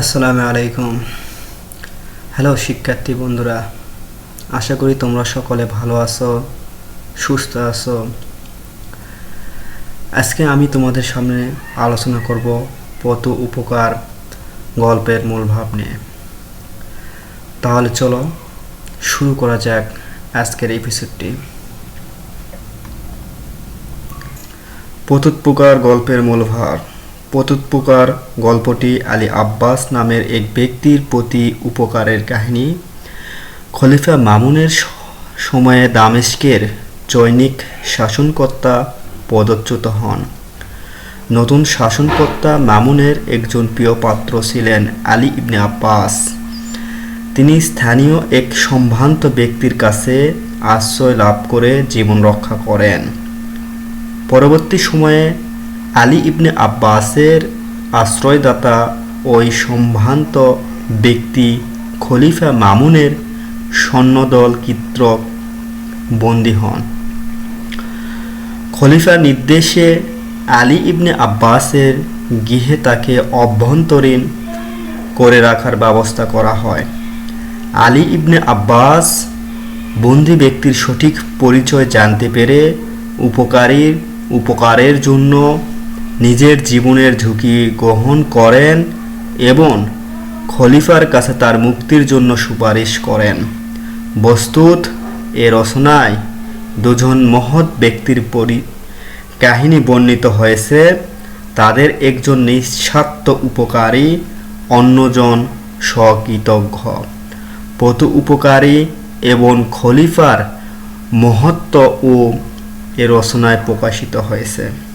আসসালামু আলাইকুম। হ্যালো শিক্ষার্থী বন্ধুরা। আশা করি তোমরা সকলে ভালো আছো, সুস্থ আছো। আজকে আমি তোমাদের সামনে আলোচনা করব পত উপকার গল্পের মূল ভাব নিয়ে। তাহলে চলো, শুরু করা যাক আজকের এপিসোডটি পতুৎপুকার গল্পের মূল ভার। পতুৎপুকার গল্পটি আলী আব্বাস নামের এক ব্যক্তির প্রতি উপকারের কাহিনী। খলিফা মামুনের সময়ে দামেস্কের জৈনিক শাসনকর্তা পদচ্যুত হন। নতুন শাসনকর্তা মামুনের একজন প্রিয় পাত্র ছিলেন আলী ইবনে আব্বাস। তিনি স্থানীয় এক সম্ভ্রান্ত ব্যক্তির কাছে আশ্রয় লাভ করে জীবন রক্ষা করেন। পরবর্তী সময়ে আলী ইবনে আব্বাসের আশ্রয়দাতা ওই সম্ভ্রান্ত ব্যক্তি খলিফা মামুনের সৈন্যদল কৃত্রক বন্দী হন। খলিফার নির্দেশে আলী ইবনে আব্বাসের গৃহে তাকে অভ্যন্তরীণ করে রাখার ব্যবস্থা করা হয়। আলী ইবনে আব্বাস বন্দি ব্যক্তির সঠিক পরিচয় জানতে পেরে উপকারীর উপকারের জন্য নিজের জীবনের ঝুঁকি গ্রহণ করেন এবং খলিফার কাছে তার মুক্তির জন্য সুপারিশ করেন। বস্তুত এ রচনায় দুজন মহৎ ব্যক্তির পরি কাহিনী বর্ণিত হয়েছে। তাদের একজন নিঃস্বার্থ উপকারী, অন্যজন স্বকৃতজ্ঞ। পতু উপকারী এবং খলিফার মহত্ব ও এ রচনায় প্রকাশিত হয়েছে।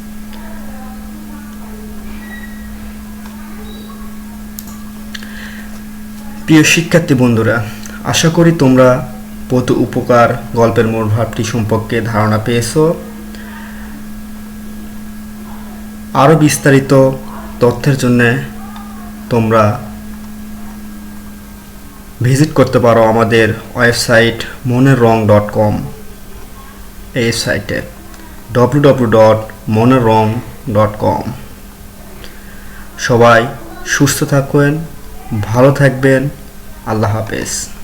প্রিয় শিক্ষার্থী বন্ধুরা, আশা করি তোমরা পতু উপকার গল্পের মূল ভাবটি সম্পর্কে ধারণা পেয়েছ। আরও বিস্তারিত তথ্যের জন্য তোমরা ভিজিট করতে পারো আমাদের ওয়েবসাইট মনের রং ডট কম। এই সাইটে ডব্লু ডব্লু ডট মনের রং ডট কম। সবাই সুস্থ থাকবেন, ভালো থাকবেন। আল্লাহ হাফেজ।